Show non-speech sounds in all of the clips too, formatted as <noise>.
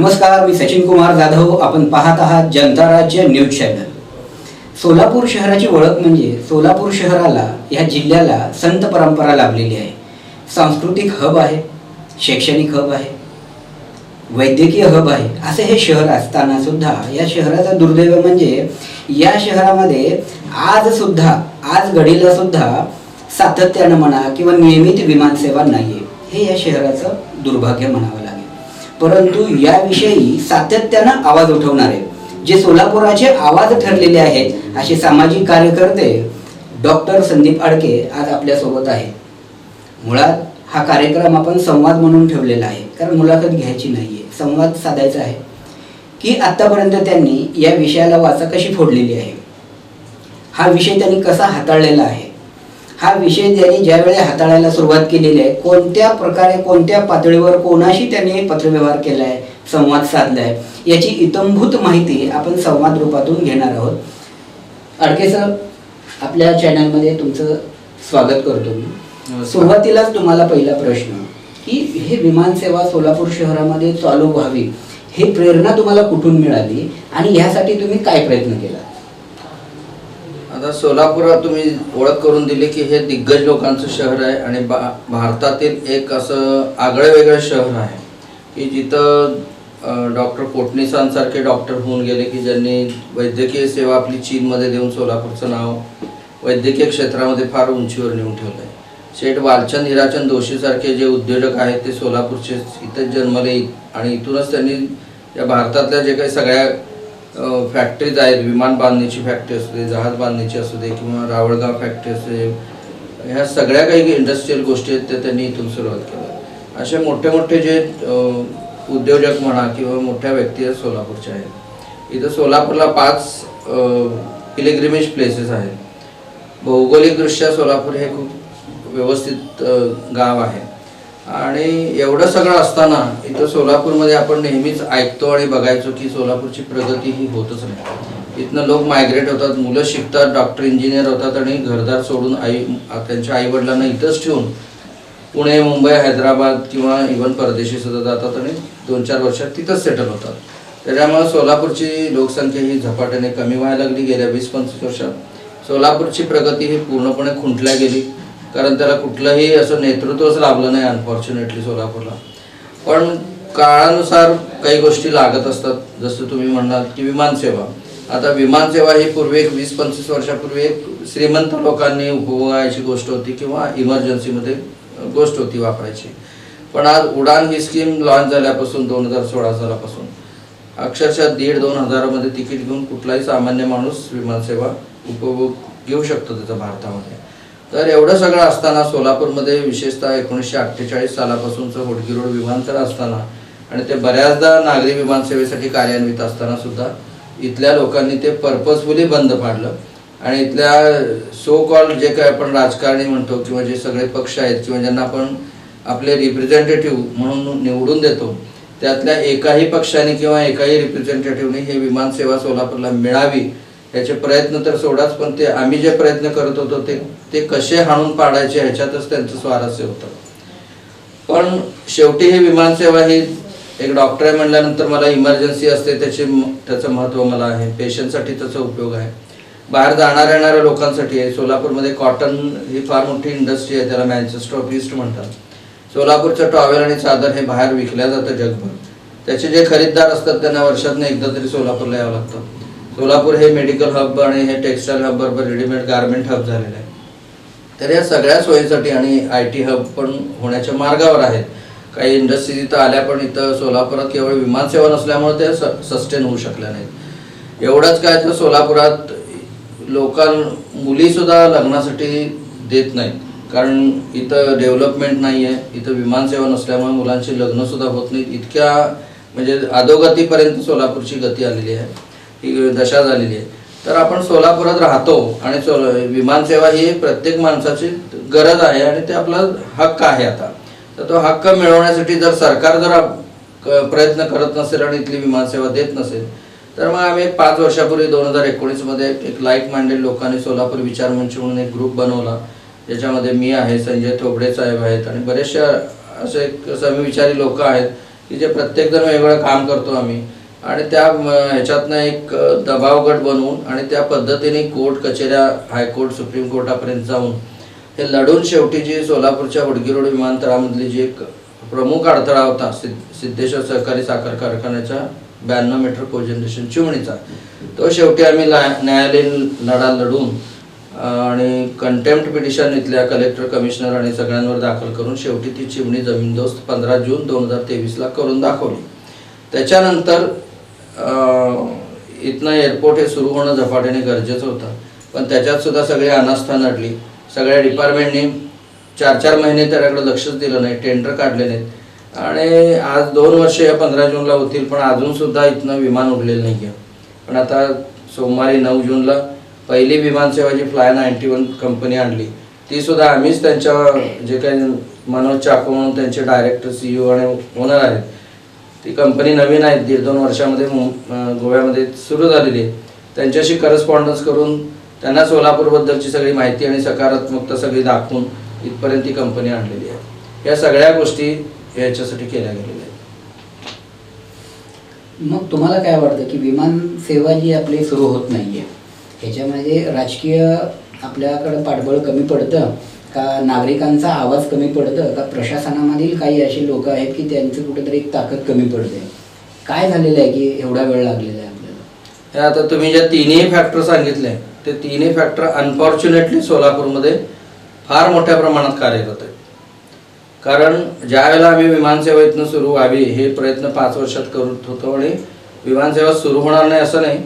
नमस्कार मी सचिन कुमार जाधव. आपण पाहत आहात जनता राज्य न्यूज चॅनल. सोलापूर शहराची ओळख म्हणजे सोलापूर शहराला या जिल्ह्याला संत परंपरा लाभलेली आहे. सांस्कृतिक हब आहे शैक्षणिक हब आहे वैद्यकीय हब आहे असे हे शहर असताना सुद्धा या शहराचं दुर्दैव म्हणजे या शहरामध्ये आज सुद्धा आज घडीला सुद्धा सातत्यानं म्हणा किंवा नियमित विमानसेवा नाहीये. हे या शहराचं दुर्भाग्य म्हणावं लागेल. परंतु याविषयी सातत्यानं आवाज उठवणारे जे सोलापुराचे आवाज ठरलेले आहेत असे सामाजिक कार्यकर्ते डॉक्टर संदीप अडके आज आपल्यासोबत आहेत. मुळात हा कार्यक्रम आपण संवाद म्हणून ठेवलेला आहे कारण मुलाखत घ्यायची नाही आहे संवाद साधायचा आहे. की आत्तापर्यंत त्यांनी या विषयाला वाचा कशी फोडलेली आहे? हा विषय त्यांनी कसा हाताळलेला आहे? हा विषय त्यांनी ज्यावेळी हाताळायला सुरुवात केलेली आहे कोणत्या प्रकारे कोणत्या पातळीवर कोणाशी त्यांनी पत्रव्यवहार केला आहे संवाद साधलाय याची इतंभूत माहिती आपण संवाद रूपातून घेणार आहोत. अडके सर आपल्या चॅनलमध्ये तुमचं स्वागत करतो मी. सुरुवातीलाच तुम्हाला पहिला प्रश्न की हे विमानसेवा सोलापूर शहरामध्ये चालू व्हावी हे प्रेरणा तुम्हाला कुठून मिळाली आणि ह्यासाठी तुम्ही काय प्रयत्न केला? आता सोलापुरात तुम्ही ओळख करून दिली की हे दिग्गज लोकांचं शहर आहे आणि बा भारतातील एक असं आगळं वेगळं शहर आहे. की जिथं डॉक्टर कोटणीसांसारखे डॉक्टर होऊन गेले की ज्यांनी वैद्यकीय सेवा आपली चीनमध्ये देऊन सोलापूरचं नाव वैद्यकीय क्षेत्रामध्ये फार उंचीवर नेऊन ठेवलं आहे शेठ वालचंद हिराचंद दोशीसारखे जे उद्योजक आहेत ते सोलापूरचे इथेच जन्मले आणि इथूनच त्यांनी या भारतातल्या जे काही सगळ्या फॅक्टरीज आहेत विमान बांधणीची फॅक्टरी असू दे जहाज बांधणीची असू दे किंवा रावळगाव फॅक्टरी असू दे ह्या सगळ्या काही इंडस्ट्रीयल गोष्टी आहेत त्या त्यांनी इथून सुरुवात केल्या असे मोठे मोठे जे उद्योजक म्हणा किंवा मोठ्या व्यक्ती आहेत सोलापूरच्या आहेत. इथं सोलापूरला पाच पिलेग्रिमेज प्लेसेस आहेत. भौगोलिकदृष्ट्या सोलापूर हे खूप व्यवस्थित गाव आहे. आणि एवढं सगळं असताना इथं सोलापूरमध्ये आपण नेहमीच ऐकतो आणि बघायचो की सोलापूरची प्रगती ही होतच नाही. इथनं लोक मायग्रेट होतात मुलं शिकतात डॉक्टर इंजिनियर होतात आणि घरदार सोडून आई त्यांच्या आईवडिलांना इथंच ठेवून पुणे मुंबई हैदराबाद किंवा इव्हन परदेशी सुद्धा जातात आणि दोन चार वर्षात तिथंच सेटल होतात. त्याच्यामुळे सोलापूरची लोकसंख्या ही झपाट्याने कमी व्हायला लागली. गेल्या वीस पंचवीस वर्षात सोलापूरची प्रगती ही पूर्णपणे खुंटल्या गेली. कारण त्याला कुठलंही असं नेतृत्वच लाभलं नाही अनफॉर्च्युनेटली सोलापूरला. पण काळानुसार काही गोष्टी लागत असतात. जसं तुम्ही म्हणाल की विमानसेवा आता विमानसेवा ही पूर्वी एक वीस पंचवीस वर्षापूर्वी एक श्रीमंत लोकांनी उपभोगायची गोष्ट होती किंवा इमर्जन्सीमध्ये गोष्ट होती वापरायची. पण आज उडान ही स्कीम लॉन्च झाल्यापासून दोन हजार सोळा सालापासून अक्षरशः दीड दोन हजारामध्ये तिकीट घेऊन कुठलाही सामान्य माणूस विमानसेवा उपभोग घेऊ शकतो त्याचा भारतामध्ये. तर एवढं सगळं असताना सोलापूरमध्ये विशेषतः एकोणीसशे अठ्ठेचाळीस सालापासूनचं होडगी रोड विमानतळ असताना आणि ते बऱ्याचदा नागरी विमानसेवेसाठी कार्यान्वित असताना सुद्धा इथल्या लोकांनी ते पर्पजफुली बंद पाडलं. आणि इथल्या सो कॉल जे काय आपण राजकारणी म्हणतो किंवा जे सगळे पक्ष आहेत किंवा ज्यांना आपण आपले रिप्रेझेंटेटिव्ह म्हणून निवडून देतो त्यातल्या एकाही पक्षाने किंवा एकाही रिप्रेझेंटेटिव्हने हे विमानसेवा सोलापूरला मिळावी याचे प्रयत्न तर सोडाच पण ते आम्ही जे प्रयत्न करत होतो ते ते कसे हाणून पाडायचे ह्याच्यातच त्यांचं स्वारस्य होतं. पण शेवटी ही विमानसेवा ही एक डॉक्टर आहे म्हणल्यानंतर मला इमर्जन्सी असते त्याचे त्याचं महत्त्व मला आहे. पेशंटसाठी त्याचा उपयोग आहे. बाहेर जाणाऱ्या येणाऱ्या लोकांसाठी आहे. सोलापूरमध्ये कॉटन ही फार मोठी इंडस्ट्री आहे त्याला मॅन्चेस्टर ऑफ ईस्ट म्हणतात. सोलापूरचं टॉवेल आणि चादर हे बाहेर विकल्या जातं जगभर. त्याचे जे खरीददार असतात त्यांना वर्षातनं एकदा तरी सोलापूरला यावं लागतं. सोलापूर हे मेडिकल हब आणि हे टेक्स्टाईल हब बरोबर रेडीमेड गारमेंट हब झालेलं आहे. तर या सगळ्या सोयीसाठी आणि आय टी हब पण होण्याच्या मार्गावर आहेत. काही इंडस्ट्रीज इथं आल्या पण इथं सोलापुरात केवळ विमानसेवा नसल्यामुळे ते सस्टेन होऊ शकल्या नाहीत. एवढंच काय तर सोलापुरात लोकां मुलीसुद्धा लग्नासाठी देत नाहीत. कारण इथं डेव्हलपमेंट नाही आहे इथं विमानसेवा नसल्यामुळे मुलांची लग्नसुद्धा होत नाहीत. इतक्या म्हणजे अधोगतीपर्यंत सोलापूरची गती आलेली आहे. ही दशा झालेली आहे. तर आपण सोलापुरात राहतो आणि सो विमानसेवा ही प्रत्येक माणसाची गरज आहे आणि ते आपला हक्क आहे आता. तर तो हक्क मिळवण्यासाठी जर सरकार जर प्रयत्न करत नसेल आणि इथली विमानसेवा देत नसेल तर मग आम्ही एक पाच वर्षापूर्वी दोन हजार एकोणीसमध्ये एक लाईक माइंडेड लोकांनी सोलापूर विचार मंच म्हणून एक ग्रुप बनवला ज्याच्यामध्ये मी आहे संजय थोबडे साहेब आहेत आणि बरेचशा असे समविचारी लोक आहेत की जे प्रत्येकजण वेगवेगळं काम करतो आम्ही. आणि त्या ह्याच्यातनं एक दबाव गट बनवून आणि त्या पद्धतीने कोर्ट कचेऱ्या हायकोर्ट सुप्रीम कोर्टापर्यंत जाऊन हे लढून शेवटी जी सोलापूरच्या हुडगी रोड विमानतळामधली जी एक प्रमुख अडथळा होता सिद्ध सिद्धेश्वर सहकारी साखर कारखान्याच्या ब्याण्णव मीटर कोजनरेशन चिमणीचा तो शेवटी आम्ही न्यायालयीन लढा लढून आणि कंटेम्प्ट पिटिशन इथल्या कलेक्टर कमिशनर आणि सगळ्यांवर दाखल करून शेवटी ती चिमणी जमीनदोस्त पंधरा जून दोन हजार तेवीसला करून दाखवली. त्याच्यानंतर इथनं एअरपोर्ट हे सुरू होणं झपाट्याने गरजेचं होतं. पण त्याच्यात सुद्धा सगळी अनास्था नडली. सगळ्या डिपार्टमेंटनी चार चार महिने त्याच्याकडे लक्षच दिलं नाही टेंडर काढले नाहीत. आणि आज दोन वर्ष या पंधरा जूनला होतील पण अजूनसुद्धा इथनं विमान उडलेलं नाही आहे पण आता सोमवारी नऊ जूनला पहिली विमानसेवा जी फ्लाय नाईन्टी वन कंपनी आणली ती सुद्धा आम्हीच त्यांच्या जे काही मनोज चाको म्हणून त्यांचे डायरेक्टर सीईओ आणि ओनर आहेत ती कंपनी नवीन आहे दीड दोन वर्षामध्ये गोव्यामध्ये सुरू झालेली आहे. त्यांच्याशी करस्पॉन्डन्स करून त्यांना सोलापूरबद्दलची सगळी माहिती आणि सकारात्मकता सगळी दाखवून इथपर्यंत ही कंपनी आणलेली आहे. या सगळ्या गोष्टी याच्यासाठी केल्या गेलेल्या आहेत. मग तुम्हाला काय वाटतं की विमान सेवा जी आपली सुरू होत नाही आहे ह्याच्यामध्ये राजकीय आपल्याकडं पाठबळ कमी पडतं. का नागरिकांचा आवाज कमी पडतं? का प्रशासनामधील काही अशी लोक आहेत की त्यांची कुठेतरी एक ताकद कमी पडते? काय झालेलं आहे की एवढा वेळ लागलेला आहे आपल्याला? आता तुम्ही ज्या तिन्ही फॅक्टर सांगितले ते तिन्ही फॅक्टर अनफॉर्च्युनेटली सोलापूरमध्ये फार मोठ्या प्रमाणात कार्यरत आहेत कारण ज्या वेळेला आम्ही विमानसेवा इथनं सुरू व्हावी हे प्रयत्न पाच वर्षात करत होतो आणि विमानसेवा सुरू होणार नाही असं नाही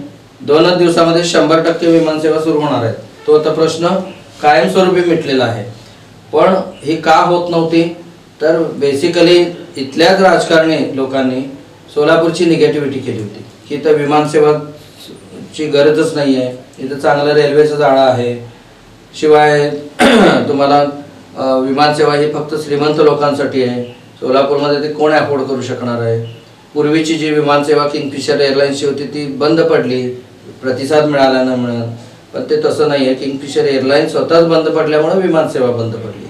दोनच दिवसामध्ये शंभर टक्के विमानसेवा सुरू होणार आहे. तो आता प्रश्न कायमस्वरूपी मिटलेला आहे. पण ही का होत नव्हती? तर बेसिकली इथल्याच राजकारणी लोकांनी सोलापूरची निगेटिव्हिटी केली होती. की इथं विमानसेवा ची गरजच नाही आहे इथं चांगलं रेल्वेचं जाळं आहे. शिवाय <clears throat> तुम्हाला विमानसेवा ही फक्त श्रीमंत लोकांसाठी आहे. सोलापूरमध्ये ते कोण अफोर्ड करू शकणार आहे? पूर्वीची जी विमानसेवा किंगफिशर एअरलाईन्सची होती ती बंद पडली. प्रतिसाद मिळाला न मिळत पण ते तसं नाही आहे किंगफिशर एअरलाईन्स स्वतःच बंद पडल्यामुळे विमानसेवा बंद पडली.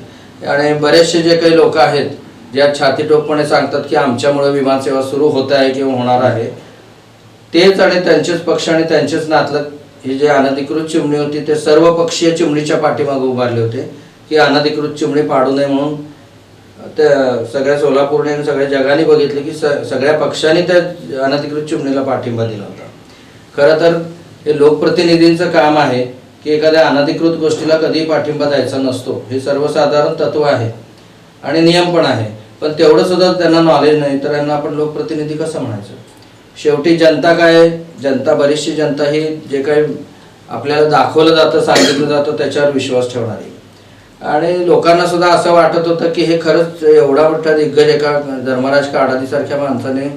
आणि बरेचसे जे काही लोक आहेत ज्या छातीटोकपणे सांगतात की आमच्यामुळे विमानसेवा सुरू होत आहे किंवा होणार आहे तेच आणि त्यांचेच पक्ष आणि त्यांचेच नातलग ही जे अनधिकृत चिमणी होती ते सर्व पक्षीय चिमणीच्या पाठीमागे उभारले होते की अनधिकृत चिमणी पाडू नये म्हणून त्या सगळ्या सोलापूरने आणि सगळ्या जगाने बघितले की स सगळ्या पक्षांनी त्या अनधिकृत चिमणीला पाठिंबा दिला होता. खरं तर हे लोकप्रतिनिधींचं काम आहे की एखाद्या अनधिकृत गोष्टीला कधीही पाठिंबा द्यायचा नसतो. हे सर्वसाधारण तत्व आहे आणि नियम पण आहे. पण तेवढं सुद्धा त्यांना नॉलेज नाही तर यांना आपण लोकप्रतिनिधी कसं म्हणायचं? शेवटी जनता काय आहे? जनता बरीचशी जनता ही जे काही आपल्याला दाखवलं जातं सांगितलं जातं त्याच्यावर विश्वास ठेवणारी. आणि लोकांना सुद्धा असं वाटत होतं की हे खरंच एवढा मोठा दिग्गज एका धर्मराज काडादीसारख्या माणसाने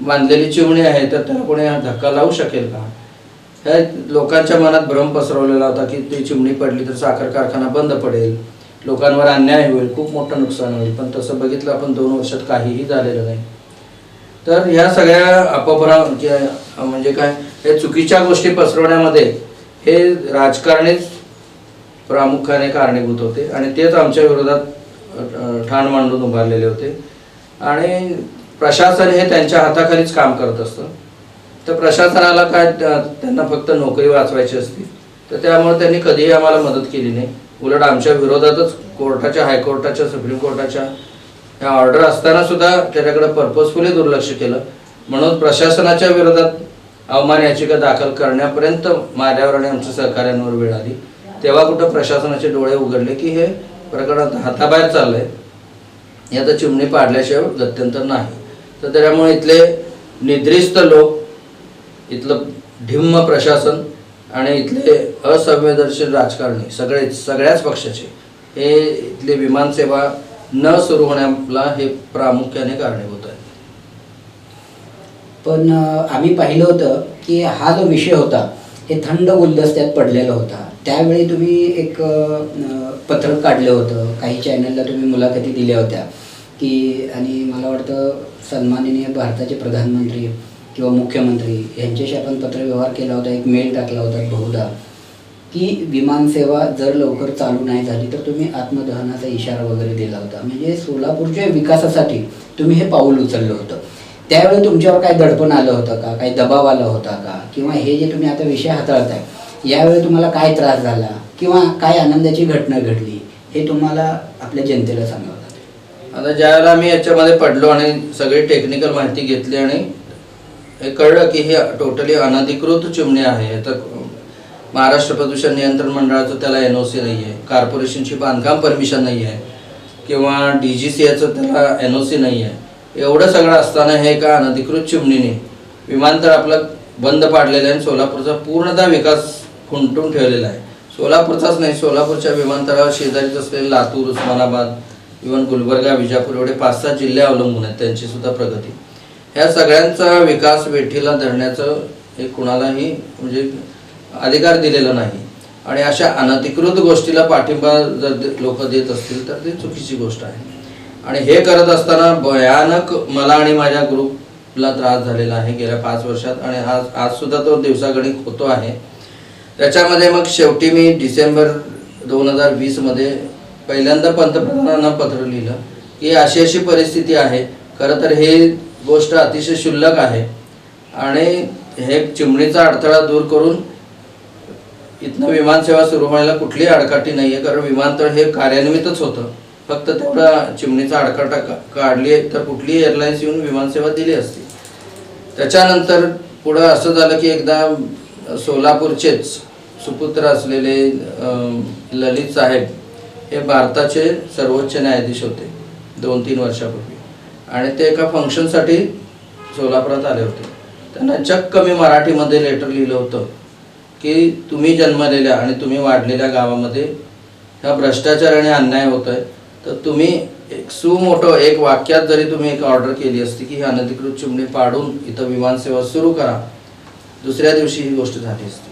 बांधलेली चिमणी आहे तर त्याला कोणी धक्का लावू शकेल का? ह्या लोकांच्या मनात भ्रम पसरवलेला होता की ती चिमणी पडली तर साखर कारखाना बंद पडेल. लोकांवर अन्याय होईल खूप मोठं नुकसान होईल. पण तसं बघितलं आपण दोन वर्षात काहीही झालेलं नाही. तर ह्या सगळ्या अपभ्रा म्हणजे काय हे चुकीच्या गोष्टी पसरवण्यामध्ये हे राजकारणीच प्रामुख्याने कारणीभूत होते. आणि तेच आमच्या विरोधात ठाण मांडून उभारलेले होते. आणि प्रशासन हे त्यांच्या हाताखालीच काम करत असतं. तर प्रशासनाला काय त्या- त्यांना फक्त नोकरी वाचवायची असती. तर त्यामुळे त्यांनी कधीही आम्हाला मदत केली नाही. उलट आमच्या विरोधातच कोर्टाच्या हायकोर्टाच्या सुप्रीम कोर्टाच्या ह्या ऑर्डर असताना सुद्धा त्याच्याकडे पर्पजफुली दुर्लक्ष केलं. म्हणून प्रशासनाच्या विरोधात अवमान याचिका दाखल करण्यापर्यंत माझ्यावर आणि आमच्या सहकाऱ्यांवर वेळ आली. तेव्हा कुठं प्रशासनाचे डोळे उघडले की हे प्रकरण हाताबाहेर चाललंय. याचं चिमणी पाडल्याशिवाय गत्यंतर नाही. तर त्याच्यामुळे इथले निद्रिस्त लोक इथलं ढिम्म प्रशासन आणि इथले असंवेदनशील राजकारणी सगळे सगळ्याच पक्षाचे हे इथली विमानसेवा न सुरू होण्याला हे प्रामुख्याने कारणीभूत आहे. पण आम्ही पाहिलं होतं की हा जो विषय होता हे थंड गुलदस्त्यात पडलेला होता. त्यावेळी तुम्ही एक पत्रक काढलं होतं काही चॅनलला तुम्ही मुलाखती दिल्या होत्या की आणि मला वाटतं सन्माननीय भारताचे प्रधानमंत्री किंवा मुख्यमंत्री यांच्याशी आपण पत्रव्यवहार केला होता एक मेल टाकला होता बहुधा की विमानसेवा जर लवकर चालू नाही झाली तर तुम्ही आत्मदहनाचा इशारा वगैरे दिला होता. म्हणजे सोलापूरच्या विकासासाठी तुम्ही हे पाऊल उचललं होतं. त्यावेळी तुमच्यावर काय दडपण आलं होतं का? काही दबाव आला होता का? किंवा हे जे तुम्ही आता विषय हाताळताय यावेळी तुम्हाला काय त्रास झाला? किंवा काय आनंदाची घटना घडली? हे तुम्हाला आपल्या जनतेला सांगावं लागेल. आता ज्यावेळेला आम्ही याच्यामध्ये पडलो आणि सगळी टेक्निकल माहिती घेतली आणि हे कळलं की हे टोटली अनधिकृत चिमणी आहे. तर महाराष्ट्र प्रदूषण नियंत्रण मंडळाचं त्याला एन ओ सी नाही आहे कॉर्पोरेशनची बांधकाम परमिशन नाही आहे किंवा डी जी सी एचं त्याला एन ओ सी नाही आहे एवढं सगळं असताना हे एका अनधिकृत चिमणीने विमानतळ आपलं बंद पाडलेलं आहे आणि सोलापूरचा पूर्णतः विकास खुंटून ठेवलेला आहे. सोलापूरचाच नाही सोलापूरच्या विमानतळावर शेजारीच असलेले लातूर उस्मानाबाद इव्हन गुलबर्गा विजापूर एवढे पाच सहा जिल्हे अवलंबून आहेत. त्यांची सुद्धा प्रगती. ह्या सगळ्यांचा विकास वेठीला धरण्याचं हे कुणालाही म्हणजे अधिकार दिलेला नाही. आणि अशा अनधिकृत गोष्टीला पाठिंबा जर लोक देत असतील तर ती चुकीची गोष्ट आहे. आणि हे करत असताना भयानक मला आणि माझ्या ग्रुपला त्रास झालेला आहे गेल्या पाच वर्षात आणि आज आज सुद्धा तो दिवसागणिक होतो आहे. त्याच्यामध्ये मग शेवटी मी डिसेंबर दोन हजार वीसमध्ये पहिल्यांदा पंतप्रधानांना पत्र लिहिलं की अशी अशी परिस्थिती आहे. खरं तर हे गोष्ट अतिशय क्षुल्लक आहे. आणि हे चिमणीचा अडथळा दूर करून इथनं विमानसेवा सुरू व्हायला कुठलीही अडकाटी नाही आहे कारण विमानतळ हे कार्यान्वितच होतं. फक्त तेवढा चिमणीचा अडकाटा का- काढली आहे तर कुठलीही एअरलाईन्स येऊन विमानसेवा दिली असती. त्याच्यानंतर पुढं असं झालं की एकदा सोलापूरचेच सुपुत्र असलेले ललित साहेब हे भारताचे सर्वोच्च न्यायाधीश होते दोन तीन वर्षापूर्वी. आणि ते एका फंक्शनसाठी सोलापुरात आले होते. त्यांना चक्क मी मराठीमध्ये लेटर लिहिलं होतं की तुम्ही जन्मलेल्या आणि तुम्ही वाढलेल्या गावामध्ये ह्या भ्रष्टाचार आणि अन्याय होत आहे तर तुम्ही एक सुमोठं एक वाक्यात जरी तुम्ही एक ऑर्डर केली असती की ही अनधिकृत चिमणी पाडून इथं विमानसेवा सुरू करा दुसऱ्या दिवशी ही गोष्ट झाली असती.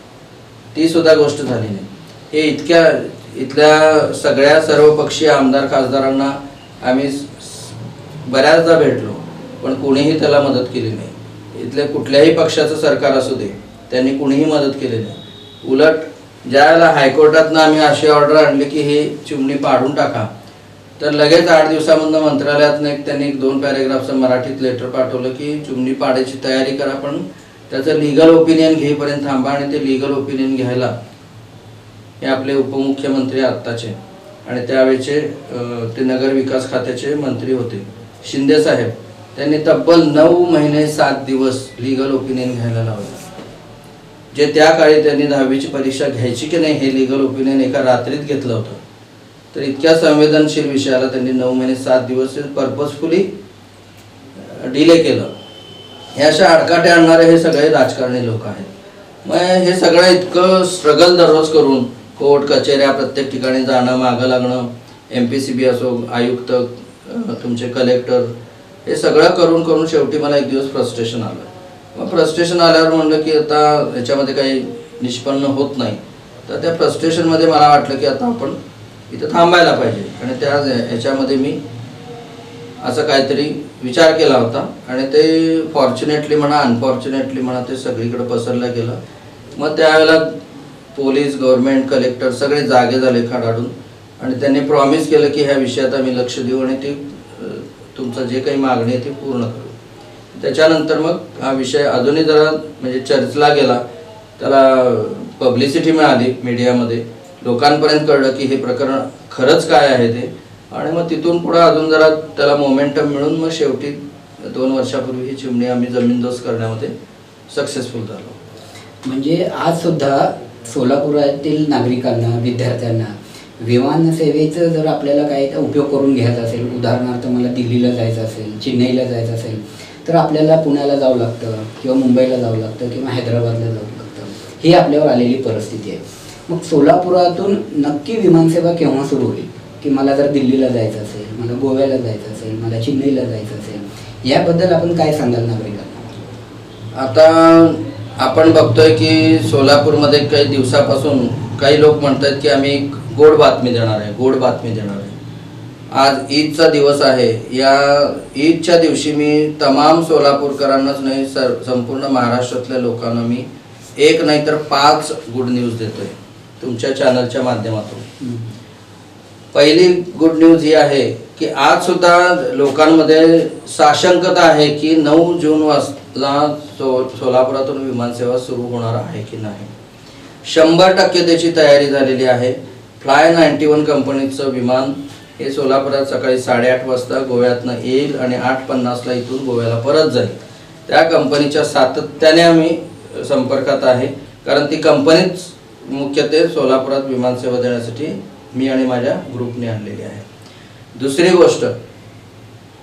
ती सुद्धा गोष्ट झाली नाही. हे इतक्या इथल्या सगळ्या सर्वपक्षीय आमदार खासदारांना आम्ही बऱ्याचदा भेटलो पण कुणीही त्याला मदत केली नाही. इथल्या कुठल्याही पक्षाचं सरकार असू दे त्यांनी कुणीही मदत केली नाही. उलट ज्यावेळेला हायकोर्टातनं आम्ही अशी ऑर्डर आणली की हे चिमणी पाडून टाका तर लगेच आठ दिवसामधनं मंत्रालयातनं एक त्यांनी एक दोन पॅरेग्राफचं मराठीत लेटर पाठवलं की चिमणी पाडायची तयारी करा पण त्याचं लिगल ओपिनियन घेईपर्यंत थांबा आणि ते लिगल ओपिनियन घ्यायला हे आपले उपमुख्यमंत्री आत्ताचे आणि त्यावेळेचे ते नगर विकास खात्याचे मंत्री होते. शिंदे साहेब त्यांनी तब्बल नऊ महिने सात दिवस लिगल ओपिनियन घ्यायला लावलं. जे त्या काळी त्यांनी दहावीची परीक्षा घ्यायची की नाही हे लिगल ओपिनियन एका रात्रीत घेतलं होतं. तर इतक्या संवेदनशील विषयाला त्यांनी नऊ महिने सात दिवस पर्पजफुली डिले केलं. हे अशा आडकाटे आणणारे हे सगळे राजकारणी लोक आहेत. मग हे सगळं इतकं स्ट्रगल दररोज करून कोर्ट कचेऱ्या प्रत्येक ठिकाणी जाणं मागं लागणं एम पी सी बी असो आयुक्त तुमचे कलेक्टर हे सगळं करून करून शेवटी मला एक दिवस फ्रस्ट्रेशन आलं. मग फ्रस्ट्रेशन आल्यावर म्हणलं की आता याच्यामध्ये काही निष्पन्न होत नाही. तर त्या फ्रस्ट्रेशनमध्ये मला वाटलं की आता आपण इथं थांबायला पाहिजे. आणि त्या ह्याच्यामध्ये मी असं काहीतरी विचार केला होता. आणि ते फॉर्च्युनेटली म्हणा अनफॉर्च्युनेटली म्हणा ते सगळीकडे पसरलं गेलं. मग त्यावेळेला पोलीस गव्हर्नमेंट कलेक्टर सगळे जागे झाले खडाडून. आणि त्यांनी प्रॉमिस केलं की ह्या विषयात आम्ही लक्ष देऊ आणि ते तुमचं जे काही मागणी आहे ती पूर्ण करू. त्याच्यानंतर मग हा विषय अजूनही जरा म्हणजे चर्चला गेला. त्याला पब्लिसिटी मिळाली मीडियामध्ये लोकांपर्यंत कळलं की हे प्रकरण खरंच काय आहे ते. आणि मग तिथून पुढं अजून जरा त्याला मोमेंटम मिळून मग शेवटी दोन वर्षापूर्वी ही चिमणी आम्ही जमीनदोस करण्यामध्ये सक्सेसफुल झालो. म्हणजे आज सुद्धा सोलापुरातील नागरिकांना विद्यार्थ्यांना विमानसेवेचं जर आपल्याला काही उपयोग करून घ्यायचा असेल उदाहरणार्थ मला दिल्लीला जायचं असेल चेन्नईला जायचं असेल तर आपल्याला पुण्याला जावं लागतं किंवा मुंबईला जावं लागतं किंवा हैदराबादला जावं लागतं. ही आपल्यावर आलेली परिस्थिती आहे. मग सोलापुरातून नक्की विमानसेवा केव्हा सुरू होईल? की मला जर दिल्लीला जायचं असेल मला गोव्याला जायचं असेल मला चेन्नईला जायचं असेल याबद्दल आपण काय सांगाल नागरिकांना? आता आपण बघतोय की सोलापूरमध्ये काही दिवसापासून काही लोक म्हणतात की आम्ही गोड बातमी देणार आहे गोड बातमी देणार आहे. आज ईदचा दिवस आहे. या ईदच्या दिवशी मी तमाम सोलापूरकरांनाच नाही सर संपूर्ण महाराष्ट्रातल्या लोकांना मी एक नाही तर पाच गुड न्यूज देतोय तुमच्या चॅनलच्या माध्यमातून. पहिली गुड न्यूज ही आहे की आज सुद्धा लोकांमध्ये साशंकता आहे की नऊ जून वाजला सो सोलापुरातून विमानसेवा सुरू होणार आहे की नाही. शंभर टक्के त्याची तयारी झालेली आहे. फ्लाय नाईन्टी वन कंपनीचं विमान हे सोलापुरात सकाळी साडेआठ वाजता गोव्यातनं येईल आणि आठ पन्नासला इथून गोव्याला परत जाईल. त्या कंपनीच्या सातत्याने आम्ही संपर्कात आहे. कारण ती कंपनीच मुख्यत्वे सोलापुरात विमानसेवा देण्यासाठी मी आणि माझ्या ग्रुपने आणलेली आहे. दुसरी गोष्ट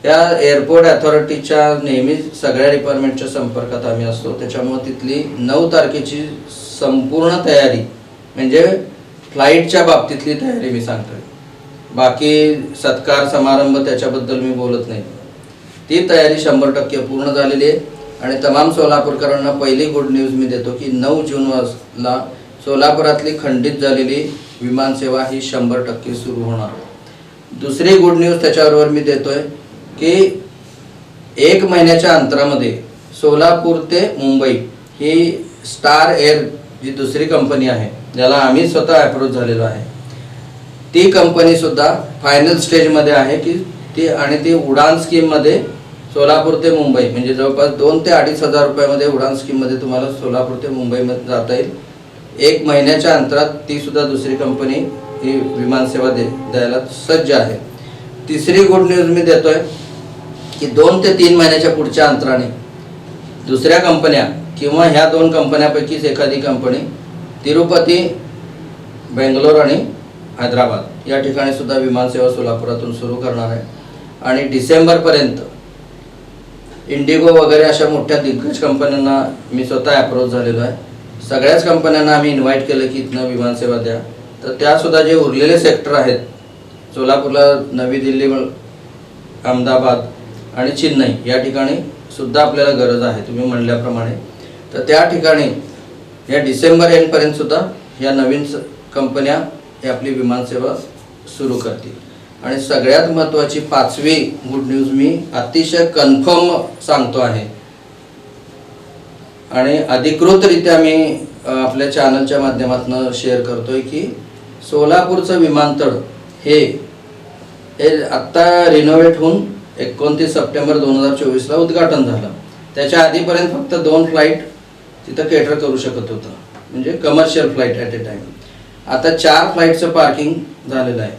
या एअरपोर्ट अथॉरिटीच्या नेहमी सगळ्या डिपार्टमेंटच्या संपर्कात आम्ही असतो. त्याच्यामुळे तिथली नऊ तारखेची संपूर्ण तयारी म्हणजे फ्लाईटच्या बाबतीतली तयारी मी सांगतोय. बाकी सत्कार समारंभ त्याच्याबद्दल मी बोलत नाही. ती तयारी शंभर टक्के पूर्ण झालेली आहे. आणि तमाम सोलापूरकरांना पहिली गुड न्यूज मी देतो की नऊ जून वाजला सोलापुरातली खंडित झालेली विमानसेवा ही शंभर टक्के सुरू होणार. दुसरी गुड न्यूज त्याच्याबरोबर मी देतोय की एक महिन्याच्या अंतरामध्ये सोलापूर ते मुंबई ही स्टार एअर जी दुसरी कंपनी आहे ज्याला आम्ही स्वतः अप्रोच झालेलो आहे. ती कंपनी सुद्धा फायनल स्टेजमध्ये आहे की ती आणि ती उडान स्कीममध्ये सोलापूर ते मुंबई म्हणजे जवळपास दोन ते अडीच हजार रुपयामध्ये उडान स्कीममध्ये तुम्हाला सोलापूर ते मुंबईमध्ये जाता येईल. एक महिन्याच्या अंतरात ती सुद्धा दुसरी कंपनी ही विमानसेवा दे द्यायला सज्ज आहे. तिसरी गुड न्यूज मी देतोय की दोन ते तीन महिन्याच्या पुढच्या अंतराने दुसऱ्या कंपन्या किंवा ह्या दोन कंपन्यापैकीच एखादी कंपनी तिरुपती बेंगलोर आणि हैदराबाद. या ठिकाणी सुद्धा विमानसेवा सोलापुरातून सुरू करणार आहे. आणि डिसेंबरपर्यंत इंडिगो वगैरे अशा मोठ्या दिग्गज कंपन्यांना मी स्वतः अप्रोच झालेलो आहे. सगळ्याच कंपन्यांना आम्ही इन्व्हाइट केलं की इथनं विमानसेवा द्या. तर त्यासुद्धा जे उरलेले सेक्टर आहेत सोलापूरला नवी दिल्ली अहमदाबाद आणि चेन्नई या ठिकाणी सुद्धा आपल्याला गरज आहे तुम्ही म्हणल्याप्रमाणे. तर त्या ठिकाणी या डिसेंबर एंडपर्यंत सुद्धा या नवीन कंपन्या हे आपली विमानसेवा सुरू करतील. आणि सगळ्यात महत्त्वाची पाचवी गुड न्यूज मी अतिशय कन्फर्म सांगतो आहे. आणि अधिकृतरित्या मी आपल्या चॅनलच्या माध्यमातून शेअर करतोय की सोलापूरचं विमानतळ हे हे आत्ता रिनोव्हेट होऊन एकोणतीस सप्टेंबर दोन हजार चोवीसला उद्घाटन झालं. त्याच्या आधीपर्यंत फक्त दोन फ्लाईट तिथं केटर करू शकत होतं. म्हणजे commercial flight at a time आता चार फ्लाईटचं पार्किंग झालेलं आहे.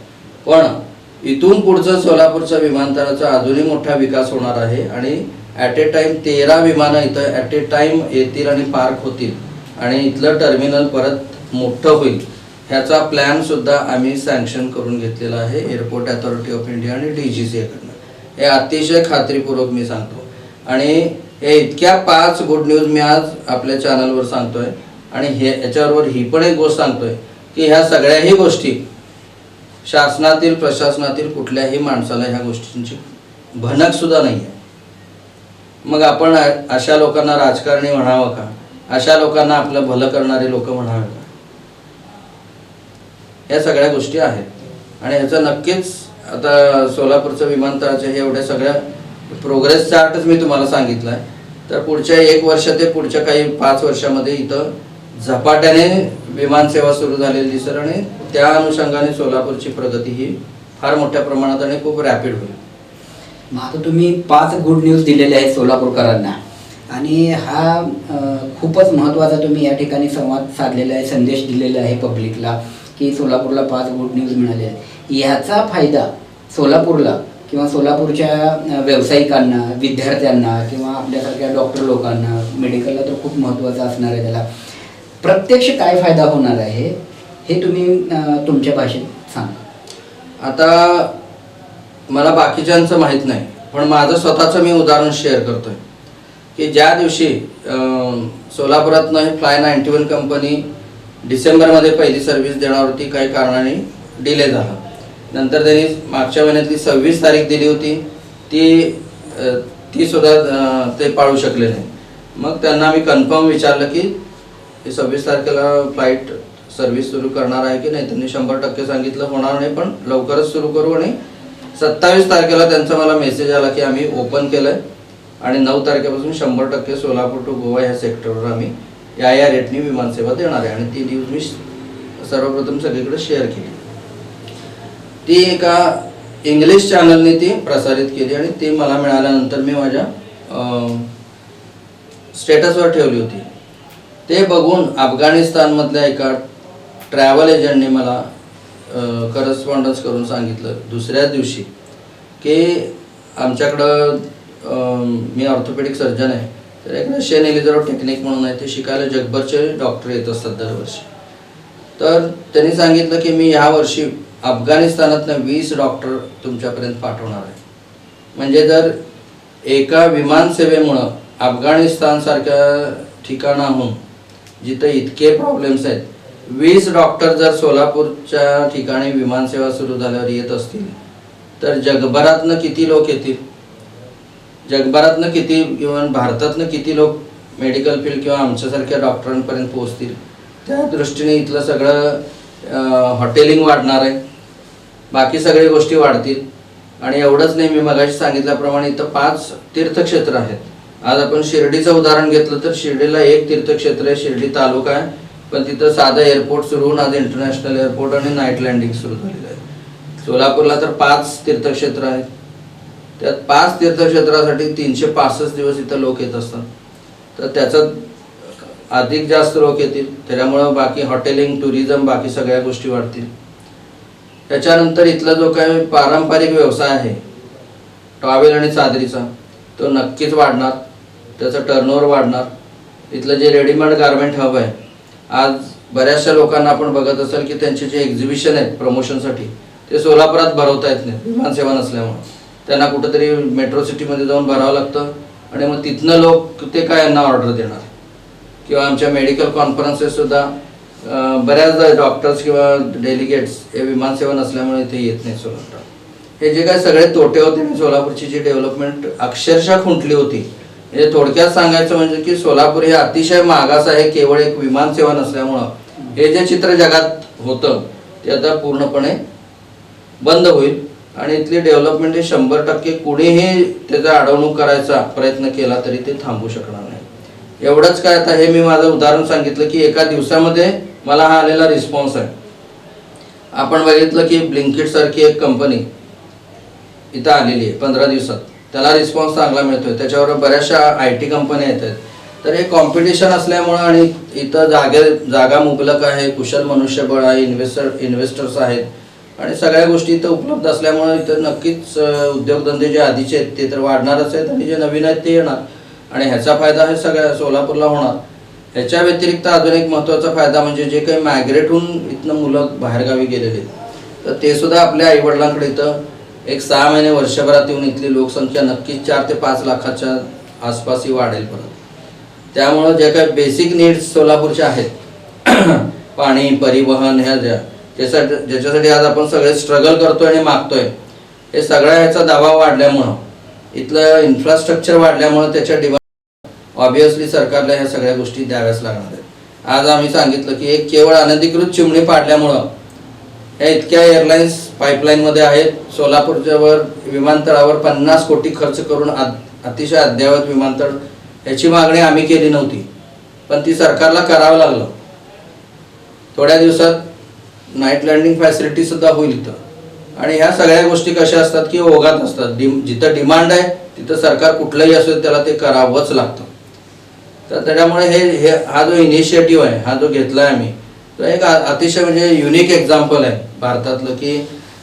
पण इथून पुढचं सोलापूरचं विमानतळाचा अजूनही मोठा विकास होणार आहे आणि ॲट ए टाईम तेरा विमानं इथं ॲट ए टाईम येतील आणि पार्क होतील. आणि इथलं टर्मिनल परत मोठं होईल. ह्याचा प्लॅनसुद्धा आम्ही सँक्शन करून घेतलेला आहे एअरपोर्ट अथॉरिटी ऑफ इंडिया आणि डी जी सी एकडनं हे अतिशय खात्रीपूर्वक मी सांगतो. आणि या इतक्या पाच गुड न्यूज मी आज आपल्या चॅनलवर सांगतोय. आणि हे याच्याबरोबर ही पण एक गोष्ट सांगतोय की ह्या सगळ्याही गोष्टी शासनातील प्रशासनातील कुठल्याही माणसाला ह्या गोष्टींची भनक सुद्धा नाही आहे मग आपण अशा लोकांना राजकारणी म्हणावं का? अशा लोकांना आपलं भलं करणारे लोक म्हणावे का? या सगळ्या गोष्टी आहेत. आणि ह्याचं नक्कीच आता सोलापूरचं विमानतळाच्या हे एवढ्या सगळ्या प्रोग्रेस चार्टच मी तुम्हाला सांगितलं आहे तर पुढच्या एक वर्ष ते पुढच्या काही पाच वर्षामध्ये इथं झपाट्याने विमानसेवा सुरू झालेली दिसेल आणि त्या अनुषंगाने सोलापूरची प्रगती ही फार मोठ्या प्रमाणात आणि खूप रॅपिड होईल. मग आता तुम्ही पाच गुड न्यूज दिलेले आहेत सोलापूरकरांना. आणि हा खूपच महत्त्वाचा तुम्ही या ठिकाणी संवाद साधलेला आहे संदेश दिलेला आहे पब्लिकला की सोलापूरला पाच गुड न्यूज मिळाले आहेत. ह्याचा फायदा सोलापूरला किंवा सोलापूरच्या व्यावसायिकांना विद्यार्थ्यांना किंवा आपल्यासारख्या डॉक्टर लोकांना मेडिकलला तर खूप महत्त्वाचं असणार आहे त्याला. प्रत्यक्ष काय फायदा होणार आहे हे तुम्ही तुमच्या भाषेत सांगा. आता मला बाकीच्यांचं माहीत नाही पण माझं स्वतःचं मी उदाहरण शेअर करतोय. की ज्या दिवशी सोलापुरातनं हे फ्लाय नाईन्टी वन कंपनी डिसेंबरमध्ये पहिली सर्व्हिस देणार होती काही कारणाने डिले झाला. नंतर त्यांनी मागच्या महिन्यातली सव्वीस तारीख दिली होती ती ती सुद्धा ते पाळू शकले नाही. मग त्यांना आम्ही कन्फर्म विचारलं की सव्वीस तारखेला फ्लाईट सर्व्हिस सुरू करणार आहे की नाही? त्यांनी शंभर टक्के सांगितलं होणार नाही पण लवकरच सुरू करू आणि सत्तावीस तारखेला त्यांचा मला मेसेज आला की आम्ही ओपन केलंय आणि नऊ तारखेपासून शंभर टक्के सोलापूर टू गोवा ह्या सेक्टरवर आम्ही या या रेटनी विमानसेवा देणार आहे. आणि ती न्यूज मी सर्वप्रथम सगळीकडे शेअर केली. ती एका इंग्लिश चॅनलने ती प्रसारित केली आणि ती मला मिळाल्यानंतर मी माझ्या स्टेटसवर ठेवली होती. ते बघून अफगाणिस्तानमधल्या एका ट्रॅव्हल एजंटने मला करस्पॉन्डन्स करून सांगितलं दुसऱ्याच दिवशी की आमच्याकडं मी ऑर्थोपेडिक सर्जन आहे. तर एक रशियन एलिझरो टेक्निक म्हणून आहे ते शिकायला जगभरचे डॉक्टर येत असतात दरवर्षी. तर त्यांनी सांगितलं की मी ह्या वर्षी अफगाणिस्तानातनं वीस डॉक्टर तुमच्यापर्यंत पाठवणार आहे म्हणजे जर एका विमानसेवेमुळं अफगाणिस्तानसारख्या ठिकाणाहून जिथं इतके प्रॉब्लेम्स आहेत वीस डॉक्टर जर सोलापूरच्या ठिकाणी विमानसेवा सुरू झाल्यावर येत असतील तर जगभरातनं किती लोक येतील? जगभरातनं किती किंवा भारतातनं किती लोक मेडिकल फील्ड किंवा आमच्यासारख्या डॉक्टरांपर्यंत पोहोचतील? त्या दृष्टीने इथलं सगळं हॉटेलिंग वाढणार आहे. बाकी सगळ्या गोष्टी वाढतील. आणि एवढंच नाही मी मगाशी सांगितल्याप्रमाणे इथं पाच तीर्थक्षेत्र आहेत. आज आपण शिर्डीचं उदाहरण घेतलं तर शिर्डीला एक तीर्थक्षेत्र आहे शिर्डी तालुका आहे. पण तिथं साधं एअरपोर्ट सुरू होऊन आज इंटरनॅशनल एअरपोर्ट आणि नाईट लँडिंग सुरू झालेलं आहे. सोलापूरला तर पाच तीर्थक्षेत्र आहेत. त्यात पाच तीर्थक्षेत्रासाठी तीनशे पासष्ट दिवस इथं लोक येत असतात. तर त्याचं अधिक जास्त लोक येतील. त्याच्यामुळं बाकी हॉटेलिंग टुरिझम बाकी सगळ्या गोष्टी वाढतील. त्याच्यानंतर इथला जो काही पारंपरिक व्यवसाय आहे टॉवेल आणि चादरीचा तो नक्कीच वाढणार. त्याचं टर्नओव्हर वाढणार. इथलं जे रेडीमेड गारमेंट हब आहे आज बऱ्याचशा लोकांना आपण बघत असाल की त्यांचे जे एक्झिबिशन आहेत प्रमोशनसाठी ते सोलापुरात भरवता येत नाही विमानसेवा नसल्यामुळं. त्यांना कुठंतरी मेट्रो सिटीमध्ये जाऊन भरावं लागतं आणि मग तिथनं लोक ते काय यांना ऑर्डर देणार? किंवा आमच्या मेडिकल कॉन्फरन्सेससुद्धा बऱ्याचदा डॉक्टर्स किंवा डेलिगेट्स हे विमानसेवा नसल्यामुळे ते येत नाही सोलापूरला. हे जे काय सगळे तोटे होते मी सोलापूरची जी डेव्हलपमेंट अक्षरशः खुंटली होती म्हणजे थोडक्यात सांगायचं म्हणजे की सोलापूर हे अतिशय मागास आहे केवळ एक विमानसेवा नसल्यामुळं हे जे चित्र जगात होतं ते आता पूर्णपणे बंद होईल. आणि इथली डेव्हलपमेंट हे शंभर टक्के कुणीही त्याचा अडवणूक करायचा प्रयत्न केला तरी ते थांबू शकणार नाही. एवढंच काय आता हे मी माझं उदाहरण सांगितलं की एका दिवसामध्ये मला हा आलेला रिस्पॉन्स आहे. आपण बघितलं की ब्लिंकिट सारखी एक कंपनी इथं आलेली आहे पंधरा दिवसात. त्याला रिस्पॉन्स चांगला मिळतोय. त्याच्यावर बऱ्याचशा आय टी कंपन्या येत आहेत. तर हे कॉम्पिटिशन असल्यामुळं आणि इथं जागे जागा मुबलक आहे कुशल मनुष्यबळ आहे इन्व्हेस्टर इन्व्हेस्टर्स आहेत आणि सगळ्या गोष्टी इथं उपलब्ध असल्यामुळं इथं नक्कीच उद्योगधंदे जे आधीचे आहेत ते तर वाढणारच आहेत आणि जे नवीन आहेत ते येणार. आणि ह्याचा फायदा हे सगळ्या सोलापूरला होणार. याच्या व्यतिरिक्त अजून एक महत्त्वाचा फायदा म्हणजे जे काही मायग्रेट होऊन इथनं मुलं बाहेरगावी गेलेले तर ते सुद्धा आपल्या आईवडिलांकडे इथं एक सहा महिने वर्षभरात येऊन इथली लोकसंख्या नक्कीच चार ते पाच लाखाच्या आसपास ही वाढेल परत. त्यामुळं जे काही बेसिक नीड्स सोलापूरच्या आहेत <clears throat> पाणी परिवहन ह्या ज्या ज्यासाठी ज्याच्यासाठी आज आपण सगळे स्ट्रगल करतोय आणि मागतोय हे सगळ्या ह्याचा दबाव वाढल्यामुळं इथलं इन्फ्रास्ट्रक्चर वाढल्यामुळं त्याच्या डिमांड ऑब्विसली सरकारला ह्या सगळ्या गोष्टी द्याव्याच लागणार आहेत. आज आम्ही सांगितलं की एक केवळ अनधिकृत चिमणी पाडल्यामुळं या इतक्या एअरलाईन्स पाईपलाईनमध्ये आहेत. सोलापूरच्या वर विमानतळावर पन्नास कोटी खर्च करून अतिशय अद्ययावत विमानतळ याची मागणी आम्ही केली नव्हती. पण ती सरकारला करावं लागलं. थोड्या दिवसात नाईट लँडिंग फॅसिलिटी सुद्धा होईल इथं. आणि ह्या सगळ्या गोष्टी कशा असतात की ओघात असतात. डिम जिथं डिमांड आहे तिथं सरकार कुठलंही असेल त्याला ते करावंच लागतं. तर त्याच्यामुळे हे हे हा जो इनिशिएटिव्ह आहे हा जो घेतला आहे आम्ही तो एक अतिशय म्हणजे युनिक एक्झाम्पल आहे भारतातलं की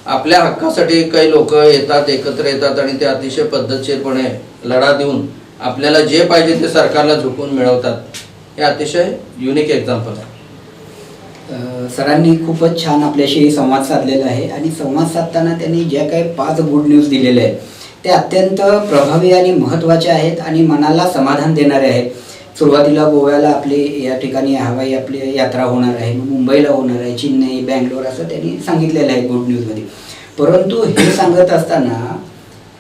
आपल्या हक्कासाठी काही लोक येतात एकत्र येतात आणि ते अतिशय पद्धतशीरपणे लढा देऊन आपल्याला जे पाहिजे ते सरकारला झुकून मिळवतात. हे अतिशय युनिक एक्झाम्पल आहे. सरांनी खूपच छान आपल्याशी संवाद साधलेला आहे आणि संवाद साधताना त्यांनी ज्या काही पाच गुड न्यूज दिलेल्या आहेत ते अत्यंत प्रभावी आणि महत्त्वाचे आहेत आणि मनाला समाधान देणारे आहेत. सुरुवातीला गोव्याला आपली या ठिकाणी हवाई आपली यात्रा होणार आहे मुंबईला होणार आहे चेन्नई बँगलोर असं त्यांनी सांगितलेलं आहे गुड न्यूजमध्ये परंतु हे सांगत असताना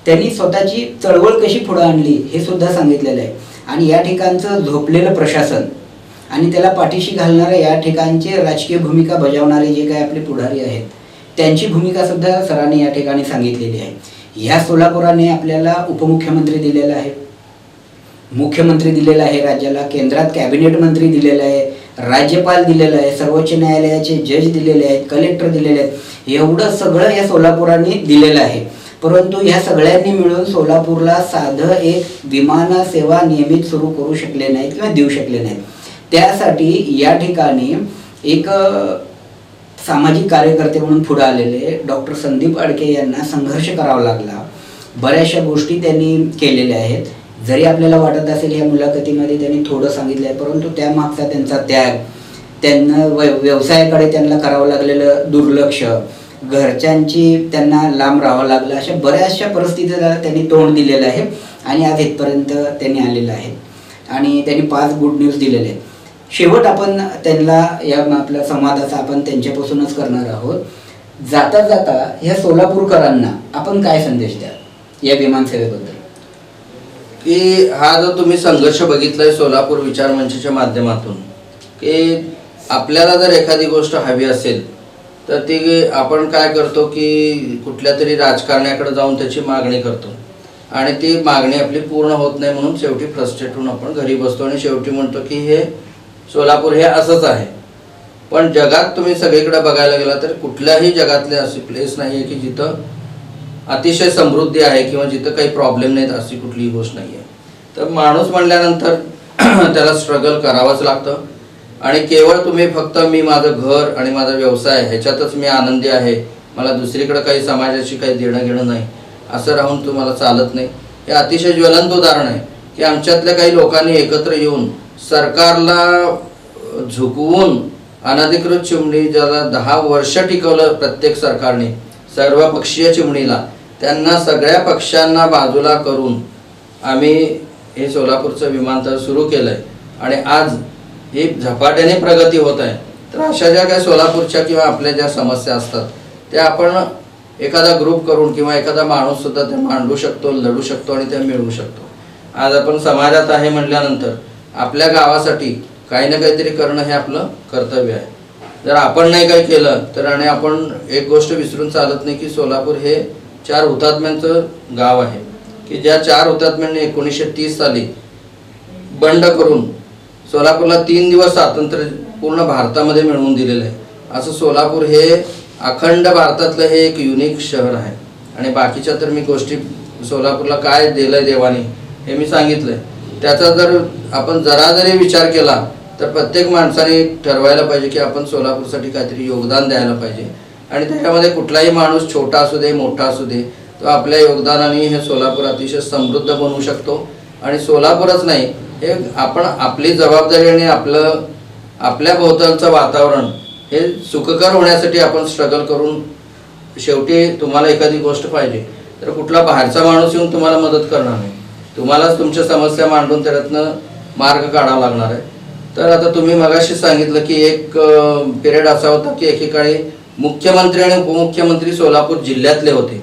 त्यांनी स्वतःची चळवळ कशी पुढं आणली हे सुद्धा सांगितलेलं आहे. आणि या ठिकाणचं झोपलेलं प्रशासन आणि त्याला पाठीशी घालणारे या ठिकाणचे राजकीय भूमिका बजावणारे जे काही आपले पुढारी आहेत त्यांची भूमिका सुद्धा सरांनी या ठिकाणी सांगितलेली आहे. ह्या सोलापुराने आपल्याला उपमुख्यमंत्री दिलेला आहे. मुख्यमंत्री दिलेला आहे राज्याला केंद्रात कॅबिनेट मंत्री दिलेला आहे राज्यपाल दिलेलं आहे सर्वोच्च न्यायालयाचे जज दिलेले आहेत कलेक्टर दिलेले आहेत. एवढं सगळं या सोलापुराने दिलेलं आहे. परंतु ह्या सगळ्यांनी मिळून सोलापूरला साधं एक विमान सेवा नियमित सुरू करू शकले नाहीत किंवा देऊ शकले नाहीत. त्यासाठी या ठिकाणी एक सामाजिक कार्यकर्ते म्हणून पुढे आलेले डॉक्टर संदीप अडके यांना संघर्ष करावा लागला. बऱ्याचशा गोष्टी त्यांनी केलेल्या आहेत. जरी आपल्याला वाटत असेल या मुलाखतीमध्ये त्यांनी थोडं सांगितलं आहे परंतु त्यामागचा त्यांचा त्याग त्यांना व्य व्यवसायाकडे त्यांना करावं लागलेलं दुर्लक्ष घरच्यांची त्यांना लांब राहावं लागलं अशा बऱ्याचशा परिस्थितीला त्यांनी तोंड दिलेलं आहे आणि आज इथपर्यंत त्यांनी आलेलं आहे. आणि त्यांनी पाच गुड न्यूज दिलेले आहेत. शेवट आपण त्यांना या आपल्या संवादाचा आपण त्यांच्यापासूनच करणार आहोत. जाता जाता ह्या सोलापूरकरांना आपण काय संदेश द्या या विमानसेवेबद्दल? की हा जो तुम्ही संघर्ष बघितलाय सोलापूर विचार मंचाच्या माध्यमातून की आपल्याला जर एखादी गोष्ट हवी असेल तर ती आपण काय करतो की कुठल्या तरी राजकारण्याकडे जाऊन त्याची मागणी करतो. आणि ती मागणी आपली पूर्ण होत नाही म्हणून शेवटी फ्रस्ट्रेट होऊन आपण घरी बसतो आणि शेवटी म्हणतो की हे सोलापूर हे असंच आहे. पण जगात तुम्ही सगळीकडे बघायला गेला तर कुठल्याही जगातले अशी प्लेस नाही आहे की जिथं अतिशय समृद्धी आहे किंवा जिथं काही प्रॉब्लेम नाहीत अशी कुठलीही गोष्ट नाही आहे तर माणूस म्हणल्यानंतर <clears throat> त्याला स्ट्रगल करावंच लागतं. आणि केवळ तुम्ही फक्त मी माझं घर आणि माझा व्यवसाय ह्याच्यातच मी आनंदी आहे. मला दुसरीकडे काही समाजाशी काही देणं घेणं नाही. असं राहून तुम्हाला चालत नाही. हे अतिशय ज्वलंत उदाहरण आहे की आमच्यातल्या काही लोकांनी एकत्र येऊन सरकारला झुकवून अनधिकृत चिमणी ज्याला दहा वर्ष टिकवलं प्रत्येक सरकारने सर्वपक्षीय चिमणीला त्यांना सगळ्या पक्षांना बाजूला करून आम्ही हे सोलापूरचं विमानतळ सुरू केलं आहे आणि आज ही झपाट्याने प्रगती होत आहे. तर अशा ज्या काही सोलापूरच्या किंवा आपल्या ज्या समस्या असतात त्या आपण एखादा ग्रुप करून किंवा एखादा माणूससुद्धा ते त्या मांडू शकतो लढू शकतो आणि त्या मिळवू शकतो. आज आपण समाजात आहे म्हटल्यानंतर आपल्या गावासाठी काही ना काहीतरी करणं हे आपलं कर्तव्य आहे. जर आपण नाही काही केलं तर आणि आपण एक गोष्ट विसरून चालत नाही की सोलापूर हे चार हुतात्म्यांचं गाव आहे. की ज्या चार हुतात्म्यांनी एकोणीसशे तीस साली बंड करून सोलापूरला तीन दिवस स्वातंत्र्य पूर्ण भारतामध्ये मिळवून दिलेलं आहे. असं सोलापूर हे अखंड भारतातलं हे एक युनिक शहर आहे. आणि बाकीच्या तर मी गोष्टी सोलापूरला काय दिलंय देवाने हे मी सांगितलंय. त्याचा जर आपण जरा जरी विचार केला तर प्रत्येक माणसाने ठरवायला पाहिजे की आपण सोलापूरसाठी काहीतरी योगदान द्यायला पाहिजे. आणि त्याच्यामध्ये कुठलाही माणूस छोटा असू दे मोठा असू दे तो आपल्या योगदानाने हे सोलापूर अतिशय समृद्ध बनवू शकतो. आणि सोलापूरच नाही हे आपण आपली जबाबदारी आणि आपलं आपल्या भोवतालचं वातावरण हे सुखकर होण्यासाठी आपण स्ट्रगल करून शेवटी तुम्हाला एखादी गोष्ट पाहिजे. तर कुठला बाहेरचा माणूस येऊन तुम्हाला मदत करणार नाही. तुम्हालाच तुमच्या समस्या मांडून त्याच्यातनं मार्ग काढावा लागणार आहे. तर आता तुम्ही मगाशी सांगितलं की एक पिरियड असा होता की एकेकाळी मुख्यमंत्री आणि उपमुख्यमंत्री सोलापूर जिल्ह्यातले होते.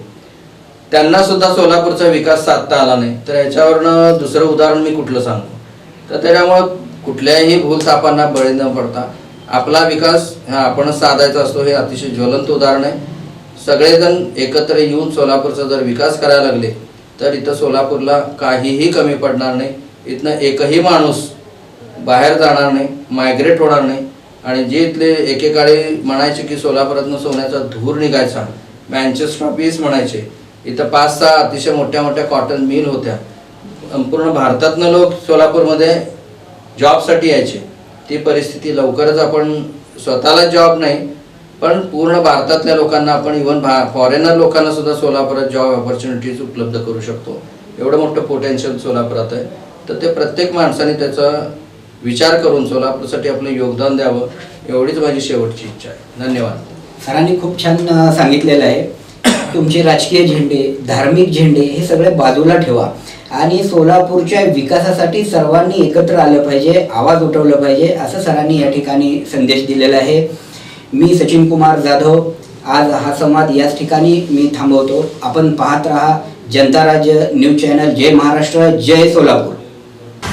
त्यांना सुद्धा सोलापूरचा विकास साधता आला नाही. तर याच्यावरनं दुसरं उदाहरण मी कुठलं सांगू? तर त्याच्यामुळं कुठल्याही भूलथापांना बळी न पडता आपला विकास हा आपणच साधायचा असतो हे अतिशय ज्वलंत उदाहरण आहे. सगळेजण एकत्र येऊन सोलापूरचा जर विकास करायला लागले तर इथं सोलापूरला काहीही कमी पडणार नाही. इथनं एकही माणूस बाहेर जाणार नाही मायग्रेट होणार नाही. आणि जे इथले एकेकाळी म्हणायचे की सोलापुरातनं सोन्याचा धूर निघायचा मॅन्चेस्टर पीस म्हणायचे इथं पाच सहा अतिशय मोठ्या मोठ्या कॉटन मिल होत्या. संपूर्ण भारतातनं लोक सोलापूरमध्ये जॉबसाठी यायचे. ती परिस्थिती लवकरच आपण स्वतःला जॉब नाही पण पूर्ण भारतातल्या लोकांना आपण इव्हन भा फॉरेनर लोकांना सुद्धा सोलापुरात जॉब ऑपॉर्च्युनिटीज उपलब्ध करू शकतो. एवढं मोठं पोटेन्शियल सोलापुरात आहे. तर ते प्रत्येक माणसाने त्याचा विचार करून सोलापूरसाठी आपलं योगदान द्यावं एवढीच माझी शेवटची इच्छा आहे. धन्यवाद. सरांनी खूप छान सांगितलेलं आहे. <coughs> तुमचे राजकीय झेंडे धार्मिक झेंडे हे सगळे बाजूला ठेवा. आणि सोलापूरच्या विकासासाठी सर्वांनी एकत्र आलं पाहिजे आवाज उठवलं पाहिजे असं सरांनी या ठिकाणी संदेश दिलेला आहे. मी सचिन कुमार जाधव आज हा संवाद याच ठिकाणी मी थांबवतो. आपण पाहत राहा जनता राज्य न्यूज चॅनल. जय महाराष्ट्र जय सोलापूर.